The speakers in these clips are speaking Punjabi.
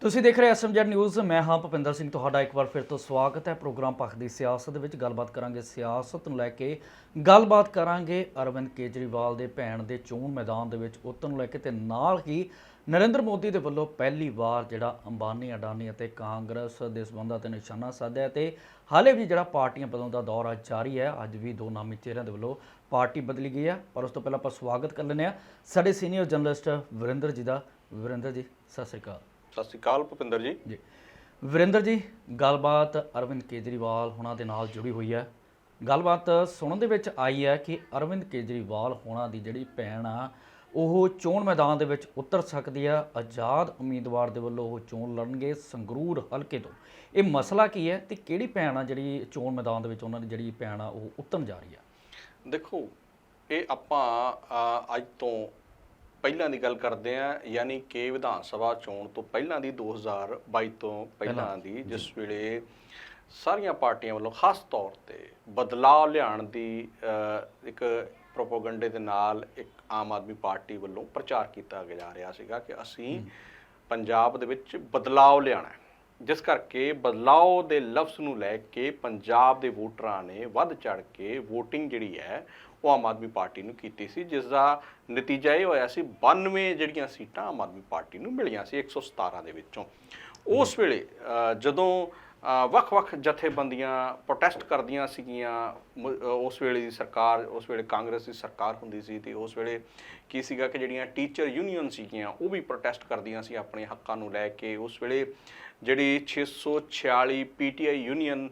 ਤੁਸੀਂ ਦੇਖ ਰਹੇ ਐਸਐਮਜੈਡ ਨਿਊਜ਼, ਮੈਂ ਹਾਂ ਭੁਪਿੰਦਰ ਸਿੰਘ, ਤੁਹਾਡਾ ਇੱਕ ਵਾਰ ਫਿਰ ਤੋਂ ਸਵਾਗਤ ਹੈ ਪ੍ਰੋਗਰਾਮ ਪੱਖ ਦੀ ਸਿਆਸਤ ਦੇ ਵਿੱਚ। ਗੱਲਬਾਤ ਕਰਾਂਗੇ ਸਿਆਸਤ ਨੂੰ ਲੈ ਕੇ। ਗੱਲਬਾਤ ਕਰਾਂਗੇ ਅਰਵਿੰਦ ਕੇਜਰੀਵਾਲ ਦੇ ਭੈਣ ਦੇ ਚੋਣ ਮੈਦਾਨ ਦੇ ਵਿੱਚ। ਉਤਰਨ ਨੂੰ ਲੈ ਕੇ ਤੇ ਨਾਲ ਹੀ ਨਰਿੰਦਰ ਮੋਦੀ ਦੇ ਵੱਲੋਂ ਪਹਿਲੀ ਵਾਰ ਜਿਹੜਾ ਅੰਬਾਨੀ, ਅਡਾਨੀ ਅਤੇ ਕਾਂਗਰਸ ਦੇ ਸਬੰਧਾਂ ਤੇ ਨਿਸ਼ਾਨਾ ਸਾਧਿਆ ਹੈ ਤੇ ਹਾਲੇ ਵੀ ਜਿਹੜਾ ਪਾਰਟੀਆਂ ਬਦਲਣ ਦਾ ਦੌਰ ਅੱਜ ਜਾਰੀ ਹੈ, ਅੱਜ ਵੀ ਦੋ ਨਾਮੀ ਚਿਹਰਿਆਂ ਦੇ ਵੱਲੋਂ ਪਾਰਟੀ ਬਦਲੀ ਗਈ ਹੈ। ਪਰ ਉਸ ਤੋਂ ਪਹਿਲਾਂ ਆਪਾਂ ਸਵਾਗਤ ਕਰ ਲੈਂਦੇ ਹਾਂ। ਸਾਡੇ ਸੀਨੀਅਰ ਜਰਨਲਿਸਟ ਵਰਿੰਦਰ ਜੀ ਦਾ। ਵਰਿੰਦਰ ਜੀ, ਸਤਿ ਸ਼੍ਰੀ ਅਕਾਲ। ਸਤਿ ਸ਼੍ਰੀ ਅਕਾਲ ਭੁਪਿੰਦਰ ਜੀ। ਜੀ। ਵਰਿੰਦਰ ਜੀ ਗੱਲਬਾਤ ਅਰਵਿੰਦ ਕੇਜਰੀਵਾਲ ਹੁਣਾਂ ਦੇ ਨਾਲ ਜੁੜੀ ਹੋਈ ਹੈ। ਗੱਲਬਾਤ ਸੁਣਨ ਦੇ ਵਿੱਚ ਆਈ ਹੈ ਕਿ ਅਰਵਿੰਦ ਕੇਜਰੀਵਾਲ ਹੁਣਾਂ ਦੀ ਜਿਹੜੀ ਭੈਣ ਆ ਉਹ ਚੋਣ ਮੈਦਾਨ ਦੇ ਵਿੱਚ ਉਤਰ ਸਕਦੀ ਆ ਆਜ਼ਾਦ ਉਮੀਦਵਾਰ ਦੇ ਵੱਲੋਂ ਉਹ ਚੋਣ ਲੜਨਗੇ ਸੰਗਰੂਰ ਹਲਕੇ ਤੋਂ। ਇਹ ਮਸਲਾ ਕੀ ਹੈ ਤੇ ਕਿਹੜੀ ਭੈਣ ਆ ਜਿਹੜੀ ਚੋਣ ਮੈਦਾਨ ਦੇ ਵਿੱਚ ਉਹਨਾਂ ਦੀ ਜਿਹੜੀ ਭੈਣ ਆ ਉਹ ਉਤਰਨ ਜਾ ਰਹੀ ਆ ਦੇਖੋ ਇਹ ਆਪਾਂ ਅੱਜ ਤੋਂ ਪਹਿਲਾਂ ਦੀ ਗੱਲ ਕਰਦੇ ਆ ਯਾਨੀ ਕਿ ਵਿਧਾਨ ਸਭਾ ਚੋਣ ਤੋਂ ਪਹਿਲਾਂ ਦੀ 2022 ਤੋਂ ਪਹਿਲਾਂ ਦੀ ਜਿਸ ਵੇਲੇ ਸਾਰੀਆਂ ਪਾਰਟੀਆਂ ਵੱਲੋਂ ਖਾਸ ਤੌਰ ਤੇ ਬਦਲਾਅ ਲਿਆਉਣ ਦੀ ਇੱਕ ਪ੍ਰੋਪਗੈਂਡੇ ਦੇ ਨਾਲ ਇੱਕ ਆਮ ਆਦਮੀ ਪਾਰਟੀ ਵੱਲੋਂ ਪ੍ਰਚਾਰ ਕੀਤਾ ਜਾ ਰਿਹਾ ਸੀਗਾ ਕਿ ਅਸੀਂ ਪੰਜਾਬ ਦੇ ਵਿੱਚ ਬਦਲਾਅ ਲਿਆਉਣਾ ਹੈ। ਜਿਸ ਕਰਕੇ ਬਦਲਾਅ ਦੇ ਲਫ਼ਜ਼ ਨੂੰ ਲੈ ਕੇ ਪੰਜਾਬ ਦੇ ਵੋਟਰਾਂ ਨੇ ਵੱਧ ਚੜ ਕੇ VOTING ਜਿਹੜੀ ਹੈ ਉਹ ਆਮ ਆਦਮੀ ਪਾਰਟੀ ਨੂੰ ਕੀਤੀ ਸੀ ਜਿਸ ਦਾ ਨਤੀਜਾ ਇਹ ਹੋਇਆ ਸੀ 92 ਜਿਹੜੀਆਂ ਸੀਟਾਂ ਆਮ ਆਦਮੀ ਪਾਰਟੀ ਨੂੰ ਮਿਲੀਆਂ ਸੀ 117 ਦੇ ਵਿੱਚੋਂ। ਉਸ ਵੇਲੇ ਜਦੋਂ ਵੱਖ-ਵੱਖ ਜਥੇਬੰਦੀਆਂ ਪ੍ਰੋਟੈਸਟ ਕਰਦੀਆਂ ਸੀਗੀਆਂ ਉਸ ਵੇਲੇ ਦੀ ਸਰਕਾਰ ਉਸ ਵੇਲੇ ਕਾਂਗਰਸ ਦੀ ਸਰਕਾਰ ਹੁੰਦੀ ਸੀ ਤੇ ਉਸ ਵੇਲੇ ਕੀ ਸੀਗਾ ਕਿ ਜਿਹੜੀਆਂ ਟੀਚਰ ਯੂਨੀਅਨ ਸੀਗੀਆਂ ਉਹ ਵੀ ਪ੍ਰੋਟੈਸਟ ਕਰਦੀਆਂ ਸੀ ਆਪਣੇ ਹੱਕਾਂ ਨੂੰ ਲੈ ਕੇ। ਉਸ ਵੇਲੇ ਜਿਹੜੀ 646 ਪੀਟੀਆਈ ਯੂਨੀਅਨ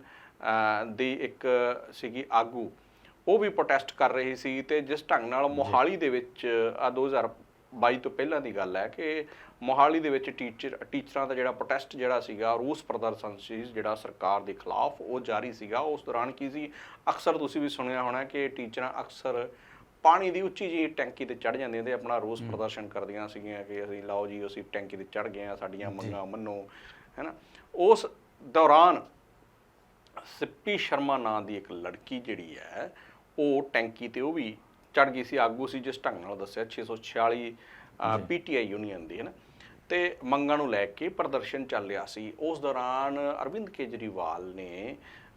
ਦੀ ਇੱਕ ਸੀਗੀ ਆਗੂ ਉਹ ਵੀ ਪ੍ਰੋਟੈਸਟ ਕਰ ਰਹੀ ਸੀ ਤੇ ਜਿਸ ਢੰਗ ਨਾਲ ਮੋਹਾਲੀ ਦੇ ਵਿੱਚ ਆ 2022 ਤੋਂ ਪਹਿਲਾਂ ਦੀ ਗੱਲ ਹੈ ਕਿ ਮੋਹਾਲੀ ਦੇ ਵਿੱਚ ਟੀਚਰ ਟੀਚਰਾਂ ਦਾ ਜਿਹੜਾ ਪ੍ਰੋਟੈਸਟ ਜਿਹੜਾ ਸੀਗਾ ਰੂਸ ਪ੍ਰਦਰਸ਼ਨ ਸੀ ਜਿਹੜਾ ਸਰਕਾਰ ਦੇ ਖਿਲਾਫ ਉਹ ਜਾਰੀ ਸੀਗਾ। ਉਸ ਦੌਰਾਨ ਕੀ ਸੀ? ਅਕਸਰ ਤੁਸੀਂ ਵੀ ਸੁਣਿਆ ਹੋਣਾ ਕਿ ਟੀਚਰਾਂ ਅਕਸਰ ਪਾਣੀ ਦੀ ਉੱਚੀ ਜੀ ਟੈਂਕੀ ਤੇ ਚੜ ਜਾਂਦੀਆਂ ਤੇ ਆਪਣਾ ਰੋਸ ਪ੍ਰਦਰਸ਼ਨ ਕਰਦੀਆਂ ਸੀਗੀਆਂ ਕਿ ਅਸੀਂ ਲਾਓ ਜੀ ਅਸੀਂ ਟੈਂਕੀ ਤੇ ਚੜ ਗਏ ਆ ਸਾਡੀਆਂ ਮੰਗਾਂ ਮੰਨੋ ਹੈਨਾ? ਉਸ ਦੌਰਾਨ ਸਿੱਪੀ ਸ਼ਰਮਾ ਨਾਂ ਦੀ ਇੱਕ ਲੜਕੀ ਜਿਹੜੀ ਹੈ ਉਹ ਟੈਂਕੀ ਤੇ ਉਹ ਵੀ ਚੜ ਗਈ ਸੀ ਆਗੂ ਸੀ ਜਿਸ ਢੰਗ ਨਾਲ ਦੱਸਿਆ 646 ਪੀਟੀਆਈ ਯੂਨੀਅਨ ਦੀ ਹੈ ਨਾ? ਤੇ ਮੰਗਾਂ ਨੂੰ ਲੈ ਕੇ ਪ੍ਰਦਰਸ਼ਨ ਚੱਲ ਰਿਹਾ ਸੀ। ਉਸ ਦੌਰਾਨ ਅਰਵਿੰਦ ਕੇਜਰੀਵਾਲ ਨੇ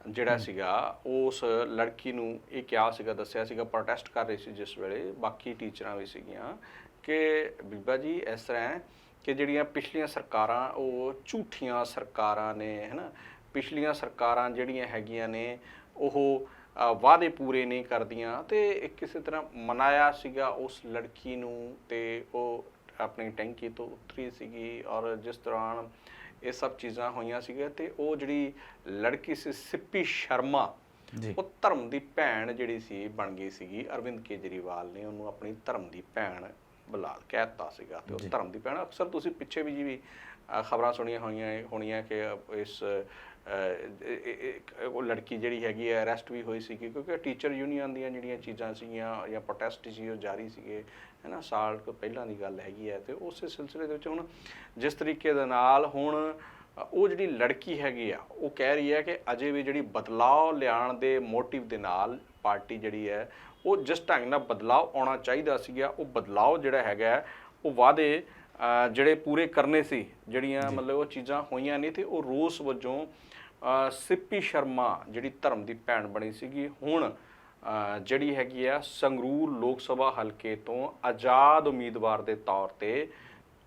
ਜਿਹੜਾ ਸੀਗਾ ਉਸ ਲੜਕੀ ਨੂੰ ਇਹ ਕਿਹਾ ਸੀਗਾ ਦੱਸਿਆ ਸੀਗਾ ਪ੍ਰੋਟੈਸਟ ਕਰ ਰਹੀ ਸੀ ਜਿਸ ਵੇਲੇ ਬਾਕੀ ਟੀਚਰਾਂ ਵੀ ਸੀਗੀਆਂ ਕਿ ਬੀਬਾ ਜੀ ਇਸ ਤਰ੍ਹਾਂ ਹੈ ਕਿ ਜਿਹੜੀਆਂ ਪਿਛਲੀਆਂ ਸਰਕਾਰਾਂ ਉਹ ਝੂਠੀਆਂ ਸਰਕਾਰਾਂ ਨੇ ਹੈਨਾ ਪਿਛਲੀਆਂ ਸਰਕਾਰਾਂ ਜਿਹੜੀਆਂ ਹੈਗੀਆਂ ਨੇ ਉਹ ਵਾਅਦੇ ਪੂਰੇ ਨਹੀਂ ਕਰਦੀਆਂ ਤੇ ਕਿਸੇ ਤਰ੍ਹਾਂ ਮਨਾਇਆ ਸੀਗਾ ਉਸ ਲੜਕੀ ਨੂੰ ਤੇ ਉਹ ਆਪਣੀ ਟੈਂਕੀ ਤੋਂ ਉਤਰੀ ਸੀਗੀ ਔਰ ਜਿਸ ਦੌਰਾਨ ਇਹ ਸਭ ਚੀਜ਼ਾਂ ਹੋਈਆਂ ਸੀਗੀਆਂ ਤੇ ਉਹ ਜਿਹੜੀ ਲੜਕੀ ਸੀ ਸਿੱਪੀ ਸ਼ਰਮਾ ਜੀ। ਉਹ ਧਰਮ ਦੀ ਭੈਣ ਜਿਹੜੀ ਸੀ ਬਣ ਗਈ ਸੀਗੀ। ਅਰਵਿੰਦ ਕੇਜਰੀਵਾਲ ਨੇ ਉਹਨੂੰ ਆਪਣੀ ਧਰਮ ਦੀ ਭੈਣ ਬੁਲਾ ਕਹਿਤਾ ਸੀਗਾ ਤੇ ਉਹ ਧਰਮ ਦੀ ਭੈਣ। ਅਕਸਰ ਤੁਸੀਂ ਪਿੱਛੇ ਵੀ ਜੀ ਵੀ ਖਬਰਾਂ ਸੁਣੀਆਂ ਹੋਈਆਂ ਹੋਣੀਆਂ ਕਿ ਇਸ ਉਹ ਲੜਕੀ ਜਿਹੜੀ ਹੈਗੀ ਹੈ ਅਰੈਸਟ ਵੀ ਹੋਈ ਸੀ ਕਿਉਂਕਿ ਟੀਚਰ ਯੂਨੀਅਨ ਦੀਆਂ ਜਿਹੜੀਆਂ ਚੀਜ਼ਾਂ ਸੀਗੀਆਂ ਜਾਂ ਪ੍ਰੋਟੈਸਟ ਸੀ ਉਹ ਜਾਰੀ ਸੀਗੇ ਹੈਨਾ ਸਾਲ ਕੁ ਪਹਿਲਾਂ ਦੀ ਗੱਲ ਹੈਗੀ ਹੈ ਤੇ ਉਸੇ ਸਿਲਸਿਲੇ ਦੇ ਵਿੱਚ ਹੁਣ ਜਿਸ ਤਰੀਕੇ ਦੇ ਨਾਲ ਹੁਣ ਉਹ ਜਿਹੜੀ ਲੜਕੀ ਹੈਗੀ ਆ ਉਹ ਕਹਿ ਰਹੀ ਹੈ ਕਿ ਅਜੇ ਵੀ ਜਿਹੜੀ ਬਦਲਾਅ ਲਿਆਉਣ ਦੇ ਮੋਟਿਵ ਦੇ ਨਾਲ ਪਾਰਟੀ ਜਿਹੜੀ ਹੈ ਉਹ ਜਿਸ ਢੰਗ ਨਾਲ ਬਦਲਾਅ ਆਉਣਾ ਚਾਹੀਦਾ ਸੀਗਾ ਉਹ ਬਦਲਾਅ ਜਿਹੜਾ ਹੈਗਾ ਹੈ, ਉਹ ਵਾਅਦੇ ਜਿਹੜੇ ਪੂਰੇ ਕਰਨੇ ਸੀ ਜਿਹੜੀਆਂ ਮਤਲਬ ਉਹ ਚੀਜ਼ਾਂ ਹੋਈਆਂ ਨਹੀਂ ਤੇ ਉਹ ਰੋਸ ਵਜੋਂ ਸਿੱਪੀ ਸ਼ਰਮਾ ਜਿਹੜੀ ਧਰਮ ਦੀ ਭੈਣ ਬਣੀ ਸੀਗੀ ਹੁਣ ਜਿਹੜੀ ਹੈਗੀ ਆ ਸੰਗਰੂਰ ਲੋਕ ਸਭਾ ਹਲਕੇ ਤੋਂ ਆਜ਼ਾਦ ਉਮੀਦਵਾਰ ਦੇ ਤੌਰ ਤੇ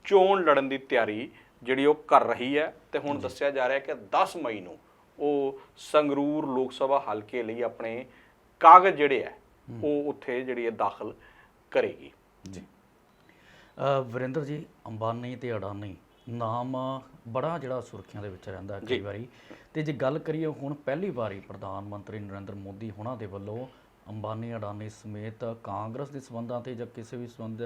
ਚੋਣ ਲੜਨ ਦੀ ਤਿਆਰੀ ਜਿਹੜੀ ਉਹ ਕਰ ਰਹੀ ਹੈ ਤੇ ਹੁਣ ਦੱਸਿਆ ਜਾ ਰਿਹਾ ਕਿ 10 ਮਈ ਨੂੰ ਉਹ ਸੰਗਰੂਰ ਲੋਕ ਸਭਾ ਹਲਕੇ ਲਈ ਆਪਣੇ ਕਾਗਜ਼ ਜਿਹੜੇ ਹੈ। ਉਹ ਉੱਥੇ ਜਿਹੜੀ ਹੈ ਦਾਖਲ ਕਰੇਗੀ। ਜੀ। ਅ, ਵਰਿੰਦਰ ਜੀ ਅੰਬਾਨੀ ਤੇ ਅਡਾਨੀ ਨਾਮ ਬੜਾ ਜਿਹੜਾ ਸੁਰਖੀਆਂ ਦੇ ਵਿੱਚ ਰਹਿੰਦਾ ਹੈ ਕਈ ਵਾਰੀ। ਤੇ ਜੇ ਗੱਲ ਕਰੀਏ ਹੁਣ ਪਹਿਲੀ ਵਾਰੀ ਪ੍ਰਧਾਨ ਮੰਤਰੀ ਨਰਿੰਦਰ ਮੋਦੀ ਹੁਣਾਂ ਦੇ ਵੱਲੋਂ ਅੰਬਾਨੀ ਅਡਾਨੀ ਸਮੇਤ ਕਾਂਗਰਸ ਦੇ ਸਬੰਧਾਂ ਤੇ ਜਾਂ ਕਿਸੇ ਵੀ ਸਬੰਧ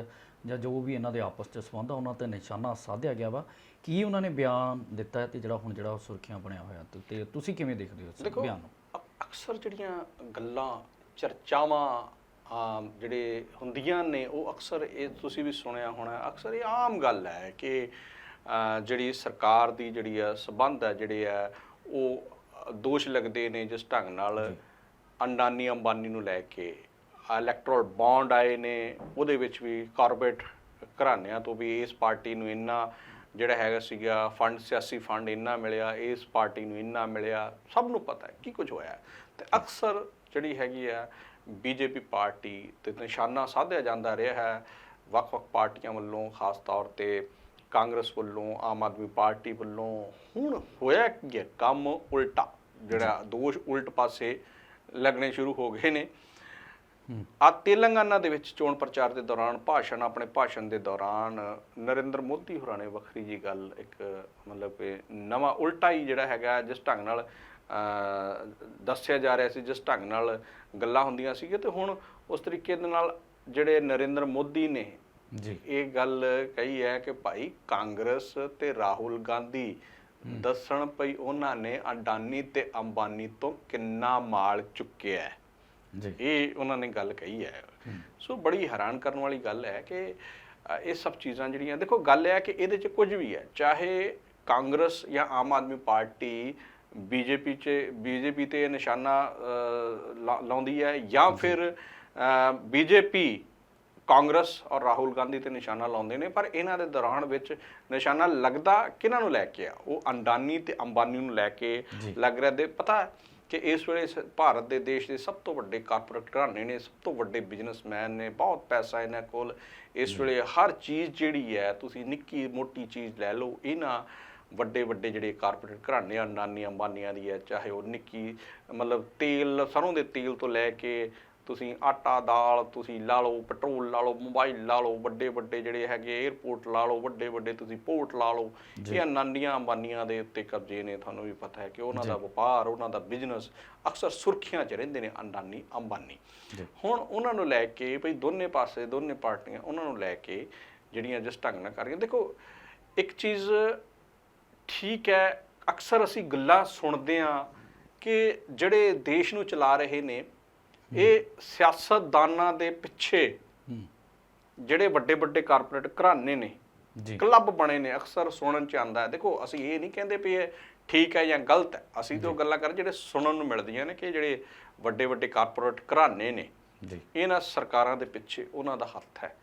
ਜਾਂ ਜੋ ਵੀ ਇਹਨਾਂ ਦੇ ਆਪਸ 'ਚ ਸਬੰਧ ਆ ਉਹਨਾਂ ਤੇ ਨਿਸ਼ਾਨਾ ਸਾਧਿਆ ਗਿਆ ਵਾ। ਕੀ ਉਹਨਾਂ ਨੇ ਬਿਆਨ ਦਿੱਤਾ ਹੈ ਤੇ ਜਿਹੜਾ ਹੁਣ ਜਿਹੜਾ ਸੁਰਖੀਆਂ ਬਣਿਆ ਹੋਇਆ ਤੇ- ਤੁਸੀਂ ਕਿਵੇਂ ਦੇਖਦੇ ਹੋ ਇਸ ਬਿਆਨ ਨੂੰ? ਅਕਸਰ ਜਿਹੜੀਆਂ ਗੱਲਾਂ ਚਰਚਾਵਾਂ ਜਿਹੜੇ ਹੁੰਦੀਆਂ ਨੇ ਉਹ ਅਕਸਰ ਇਹ ਤੁਸੀਂ ਵੀ ਸੁਣਿਆ ਹੋਣਾ ਅਕਸਰ ਇਹ ਆਮ ਗੱਲ ਹੈ ਕਿ ਜਿਹੜੀ ਸਰਕਾਰ ਦੀ ਜਿਹੜੀ ਆ ਸਬੰਧ ਹੈ ਜਿਹੜੇ ਆ ਉਹ ਦੋਸ਼ ਲੱਗਦੇ ਨੇ ਜਿਸ ਢੰਗ ਨਾਲ ਅੰਡਾਨੀ ਅੰਬਾਨੀ ਨੂੰ ਲੈ ਕੇ ਇਲੈਕਟਰਲ ਬੌਂਡ ਆਏ ਨੇ ਉਹਦੇ ਵਿੱਚ ਵੀ ਕਾਰਪੋਰੇਟ ਘਰਾਣਿਆਂ ਤੋਂ ਵੀ ਇਸ ਪਾਰਟੀ ਨੂੰ ਇੰਨਾ ਜਿਹੜਾ ਹੈਗਾ ਸੀਗਾ ਫੰਡ ਸਿਆਸੀ ਫੰਡ ਇੰਨਾ ਮਿਲਿਆ ਇਸ ਪਾਰਟੀ ਨੂੰ ਇੰਨਾ ਮਿਲਿਆ ਸਭ ਨੂੰ ਪਤਾ ਹੈ ਕੀ ਕੁਝ ਹੋਇਆ ਤੇ ਅਕਸਰ ਜਿਹੜੀ ਹੈਗੀ ਆ ਬੀਜੇਪੀ ਪਾਰਟੀ ਤੇ ਨਿਸ਼ਾਨਾ ਸਾਧਿਆ ਜਾਂਦਾ ਰਿਹਾ ਹੈ ਵੱਖ-ਵੱਖ ਪਾਰਟੀਆਂ ਵੱਲੋਂ ਖਾਸ ਤੌਰ ਤੇ ਕਾਂਗਰਸ ਵੱਲੋਂ ਆਮ ਆਦਮੀ ਪਾਰਟੀ ਵੱਲੋਂ ਹੁਣ ਹੋਇਆ ਕੀ ਕੰਮ ਉਲਟਾ ਜਿਹੜਾ ਦੋਸ਼ ਉਲਟ ਪਾਸੇ ਲੱਗਣੇ ਸ਼ੁਰੂ ਹੋ ਗਏ ਨੇ। ਆ ਤੇਲੰਗਾਨਾ ਦੇ ਵਿੱਚ ਚੋਣ ਪ੍ਰਚਾਰ ਦੇ ਦੌਰਾਨ ਭਾਸ਼ਣ ਆਪਣੇ ਭਾਸ਼ਣ ਦੇ ਦੌਰਾਨ ਨਰਿੰਦਰ ਮੋਦੀ ਹੋਰਾਂ ਨੇ ਵੱਖਰੀ ਜੀ ਗੱਲ ਇੱਕ ਮਤਲਬ ਕਿ ਨਵਾਂ ਉਲਟਾ ਹੀ ਜਿਹੜਾ ਹੈਗਾ ਜਿਸ ਢੰਗ ਨਾਲ ਦੱਸਿਆ ਜਾ ਰਿਹਾ ਸੀ ਜਿਸ ਢੰਗ ਨਾਲ ਗੱਲਾਂ ਹੁੰਦੀਆਂ ਸੀਗੀਆਂ ਤੇ ਹੁਣ ਉਸ ਤਰੀਕੇ ਦੇ ਨਾਲ ਜਿਹੜੇ ਨਰਿੰਦਰ ਮੋਦੀ ਨੇ ਜੀ। ਇਹ ਗੱਲ ਕਹੀ ਹੈ ਕਿ ਭਾਈ ਕਾਂਗਰਸ ਤੇ ਰਾਹੁਲ ਗਾਂਧੀ ਦੱਸਣ ਪਈ ਉਹਨਾਂ ਨੇ ਅਡਾਨੀ ਤੇ ਅੰਬਾਨੀ ਤੋਂ ਕਿੰਨਾ ਮਾਲ ਚੁੱਕਿਆ ਹੈ। ਜੀ। ਇਹ ਉਹਨਾਂ ਨੇ ਗੱਲ ਕਹੀ ਹੈ। ਸੋ ਬੜੀ ਹੈਰਾਨ ਕਰਨ ਵਾਲੀ ਗੱਲ ਹੈ ਕਿ ਇਹ ਸਭ ਚੀਜ਼ਾਂ ਜਿਹੜੀਆਂ ਦੇਖੋ ਗੱਲ ਇਹ ਹੈ ਕਿ ਇਹਦੇ 'ਚ ਕੁਝ ਵੀ ਹੈ। ਚਾਹੇ ਕਾਂਗਰਸ ਜਾਂ ਆਮ ਆਦਮੀ ਪਾਰਟੀ ਬੀਜੇਪੀ 'ਚ ਬੀਜੇਪੀ ਤੇ ਨਿਸ਼ਾਨਾ ਲਾਉਂਦੀ ਹੈ ਜਾਂ ਫਿਰ ਬੀਜੇਪੀ ਕਾਂਗਰਸ ਔਰ ਰਾਹੁਲ ਗਾਂਧੀ ਤੇ ਨਿਸ਼ਾਨਾ ਲਾਉਂਦੇ ਨੇ ਪਰ ਇਹਨਾਂ ਦੇ ਦੌਰਾਨ ਵਿੱਚ ਨਿਸ਼ਾਨਾ ਲੱਗਦਾ ਕਿਹਨਾਂ ਨੂੰ ਲੈ ਕੇ ਆ? ਉਹ ਅੰਡਾਨੀ ਤੇ ਅੰਬਾਨੀ ਨੂੰ ਲੈ ਕੇ। ਲੱਗ ਰਿਹਾ। ਦੇ ਪਤਾ ਹੈ ਕਿ ਇਸ ਵੇਲੇ ਭਾਰਤ ਦੇ ਦੇਸ਼ ਦੇ ਸਭ ਤੋਂ ਵੱਡੇ ਕਾਰਪੋਰੇਟ ਘਰਾਣੇ ਨੇ ਸਭ ਤੋਂ ਵੱਡੇ ਬਿਜ਼ਨਸਮੈਨ ਨੇ ਬਹੁਤ ਪੈਸਾ ਇਹਨਾਂ ਕੋਲ। ਇਸ ਵੇਲੇ ਹਰ ਚੀਜ਼ ਜਿਹੜੀ ਹੈ ਤੁਸੀਂ ਨਿੱਕੀ ਮੋਟੀ ਚੀਜ਼ ਲੈ ਲਓ ਇਹਨਾਂ ਵੱਡੇ ਵੱਡੇ ਜਿਹੜੇ ਕਾਰਪੋਰੇਟ ਘਰਾਣੇ ਆ, ਅੰਡਾਨੀ ਅੰਬਾਨੀਆਂ ਦੀ ਹੈ ਚਾਹੇ ਉਹ ਨਿੱਕੀ ਮਤਲਬ ਤੇਲ ਸਰੋਂ ਦੇ ਤੇਲ ਤੋਂ ਲੈ ਕੇ ਤੁਸੀਂ ਆਟਾ ਦਾਲ ਤੁਸੀਂ ਲਾ ਲਓ ਪੈਟਰੋਲ ਲਾ ਲਓ ਮੋਬਾਈਲ ਲਾ ਲਓ ਵੱਡੇ ਵੱਡੇ ਜਿਹੜੇ ਹੈਗੇ 에어ਪੋਰਟ ਲਾ ਲਓ ਵੱਡੇ ਵੱਡੇ ਤੁਸੀਂ ਪੋਰਟ ਲਾ ਲਓ। ਇਹ ਅਨਾਨੀਆਂ ਅੰਬਾਨੀਆਂ ਦੇ ਉੱਤੇ ਕਬਜ਼ੇ ਨੇ ਤੁਹਾਨੂੰ ਵੀ ਪਤਾ ਹੈ ਕਿ ਉਹਨਾਂ ਦਾ ਵਪਾਰ ਉਹਨਾਂ ਦਾ ਬਿਜ਼ਨਸ ਅਕਸਰ ਸੁਰਖੀਆਂ 'ਚ ਰਹਿੰਦੇ ਨੇ ਅੰਡਾਨੀ ਅੰਬਾਨੀ। ਹੁਣ ਉਹਨਾਂ ਨੂੰ ਲੈ ਕੇ ਭਈ ਦੋਨੇ ਪਾਸੇ ਦੋਨੇ ਪਾਰਟੀਆਂ ਉਹਨਾਂ ਨੂੰ ਲੈ ਕੇ ਜਿਹੜੀਆਂ ਜਿਸ ਢੰਗ ਨਾਲ ਕਰ ਰਹੀਆਂ ਦੇਖੋ ਇੱਕ ਚੀਜ਼ ਠੀਕ ਹੈ ਅਕਸਰ ਅਸੀਂ ਗੱਲਾਂ ਸੁਣਦੇ ਆ ਕਿ ਜਿਹੜੇ ਦੇਸ਼ ਨੂੰ ਚਲਾ ਰਹੇ ਨੇ ਇਹ ਸਿਆਸਤਦਾਨਾਂ ਦੇ ਪਿੱਛੇ ਜਿਹੜੇ ਵੱਡੇ ਵੱਡੇ ਕਾਰਪੋਰੇਟ ਘਰਾਣੇ ਨੇ ਜੀ। ਕਲੱਬ ਬਣੇ ਨੇ ਅਕਸਰ ਸੁਣਨ ਚ ਆਂਦਾ ਹੈ। ਦੇਖੋ ਅਸੀਂ ਇਹ ਨਹੀਂ ਕਹਿੰਦੇ ਵੀ ਇਹ ਠੀਕ ਹੈ ਜਾਂ ਗਲਤ ਹੈ। ਅਸੀਂ ਤਾਂ ਉਹ ਗੱਲਾਂ ਕਰ ਜਿਹੜੇ ਸੁਣਨ ਨੂੰ ਮਿਲਦੀਆਂ ਨੇ ਕਿ ਜਿਹੜੇ ਵੱਡੇ ਵੱਡੇ ਕਾਰਪੋਰੇਟ ਘਰਾਣੇ ਨੇ ਜੀ। ਇਹਨਾਂ ਸਰਕਾਰਾਂ ਦੇ ਪਿੱਛੇ ਉਹਨਾਂ ਦਾ ਹੱਥ ਹੈ।